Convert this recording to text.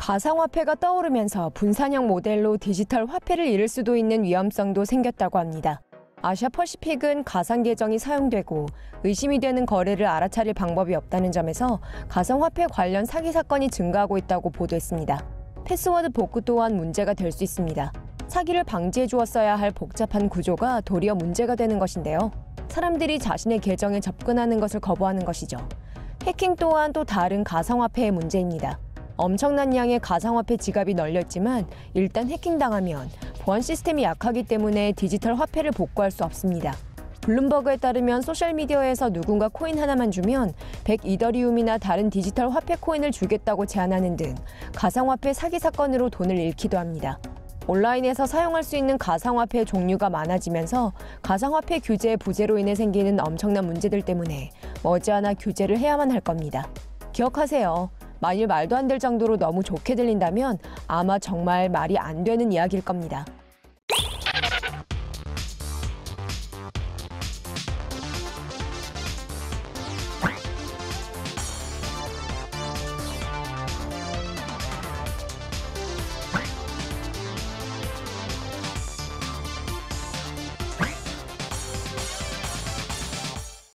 가상화폐가 떠오르면서 분산형 모델로 디지털 화폐를 잃을 수도 있는 위험성도 생겼다고 합니다. 아시아 퍼시픽은 가상 계정이 사용되고 의심이 되는 거래를 알아차릴 방법이 없다는 점에서 가상화폐 관련 사기 사건이 증가하고 있다고 보도했습니다. 패스워드 복구 또한 문제가 될 수 있습니다. 사기를 방지해 주었어야 할 복잡한 구조가 도리어 문제가 되는 것인데요. 사람들이 자신의 계정에 접근하는 것을 거부하는 것이죠. 해킹 또한 또 다른 가상화폐의 문제입니다. 엄청난 양의 가상화폐 지갑이 널렸지만 일단 해킹당하면 보안 시스템이 약하기 때문에 디지털 화폐를 복구할 수 없습니다. 블룸버그에 따르면 소셜미디어에서 누군가 코인 하나만 주면 100 이더리움이나 다른 디지털 화폐 코인을 주겠다고 제안하는 등 가상화폐 사기 사건으로 돈을 잃기도 합니다. 온라인에서 사용할 수 있는 가상화폐 종류가 많아지면서 가상화폐 규제 부재로 인해 생기는 엄청난 문제들 때문에 머지않아 규제를 해야만 할 겁니다. 기억하세요. 만일 말도 안 될 정도로 너무 좋게 들린다면 아마 정말 말이 안 되는 이야기일 겁니다.